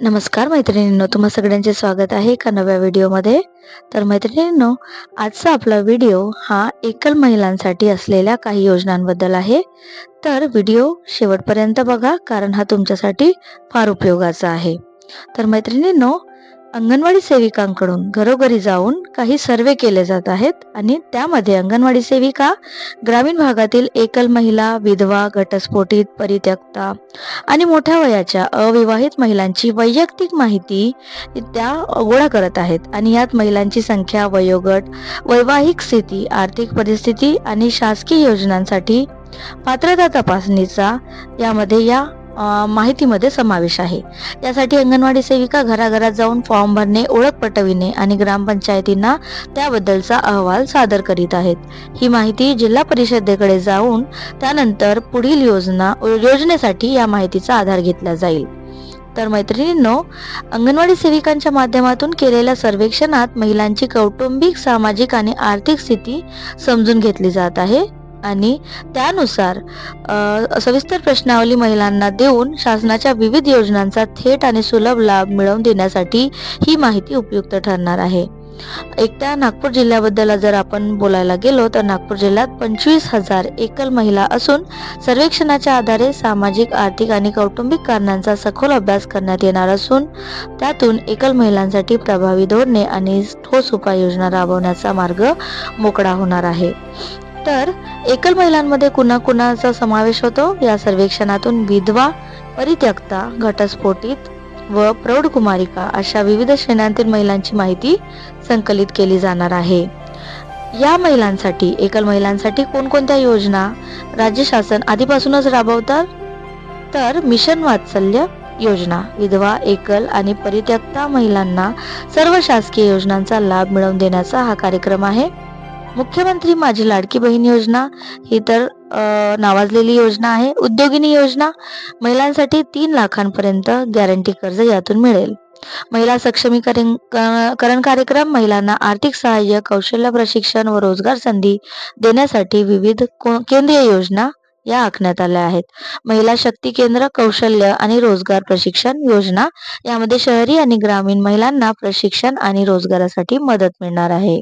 नमस्कार मैत्रिणींनो तुम्हा सगळ्यांचे स्वागत आहे एका नव्या व्हिडिओमध्ये. तर मैत्रिणींनो आजचा आपला व्हिडिओ हा एकल महिलांसाठी असलेल्या काही योजनांबद्दल आहे. तर व्हिडिओ शेवटपर्यंत बघा कारण हा तुमच्यासाठी फार उपयोगाचा आहे. तर मैत्रिणींनो अंगणवाडी सेविकांकडून घरोघरी जाऊन काही सर्वे केले जात आहेत आणि त्यामध्ये अंगणवाडी सेविका ग्रामीण भागातील एकल महिला विधवा घटस्फोटित परित्यक्ता आणि मोठ्या वयाच्या अविवाहित महिलांची वैयक्तिक माहिती त्या गोळा करत आहेत. आणि यात महिलांची संख्या वयोगट वैवाहिक स्थिती आर्थिक परिस्थिती आणि शासकीय योजनांसाठी पात्रता तपासणीचा यामध्ये या माहितीमध्ये समावेश आहे. यासाठी अंगणवाडी सेविका घराघरात जाऊन फॉर्म भरणे ओळख पटविणे आणि ग्रामपंचायतींना त्याबद्दलचा अहवाल सादर करीत आहेत. ही माहिती जिल्हा परिषदेकडे जाऊन त्यानंतर पुढील योजना योजनेसाठी या माहितीचा आधार घेतला जाईल. तर मैत्रिणींनो अंगणवाडी सेविकांच्या माध्यमातून केलेल्या सर्वेक्षणात महिलांची कौटुंबिक सामाजिक आणि आर्थिक स्थिती समजून घेतली जात आहे. आणि त्यानुसार सविस्तर प्रश्नावली महिलांना देऊन शासनाच्या विविध योजनांचा थेट आणि सुलभ लाभ मिळवून देण्यासाठी ही माहिती उपयुक्त ठरणार आहे. एकट्या नागपूर जिल्ह्याबद्दल जर आपण बोलायला गेलो तर नागपूर जिल्ह्यात पंचवीस हजार एकल महिला असून सर्वेक्षणाच्या आधारे सामाजिक आर्थिक आणि कौटुंबिक कारणांचा सखोल अभ्यास करण्यात येणार असून त्यातून एकल महिलांसाठी प्रभावी धोरणे आणि ठोस उपाययोजना राबवण्याचा मार्ग मोकळा होणार आहे. तर एकल महिलांमध्ये कुणा कुणाचा समावेश होतो? या सर्वेक्षणातून विधवा परित्यक्ता घटस्फोटित व प्रौढ कुमारिका अशा विविध श्रेण्यांतील महिलांची माहिती संकलित केली जाणार आहे. या महिलांसाठी एकल महिलांसाठी कोणकोणत्या योजना राज्य शासन आधीपासूनच राबवतात? तर मिशन वात्सल्य योजना विधवा एकल आणि परित्यक्ता महिलांना सर्व शासकीय योजनांचा लाभ मिळवून देण्याचा हा कार्यक्रम आहे. मुख्यमंत्री माझी लाडकी बहीण योजना ही तर नावाजलेली योजना आहे. उद्योगिनी योजना महिलांसाठी तीन लाखांपर्यंत गॅरंटी कर्ज यातून मिळेल. महिला सक्षमीकरण करण कार्यक्रम महिलांना आर्थिक सहाय्य कौशल्य प्रशिक्षण व रोजगार संधी देण्यासाठी विविध केंद्रीय योजना या आखण्यात आल्या आहेत. महिला शक्ती केंद्र कौशल्य आणि रोजगार प्रशिक्षण योजना यामध्ये शहरी आणि ग्रामीण महिलांना प्रशिक्षण आणि रोजगारासाठी मदत मिळणार आहे.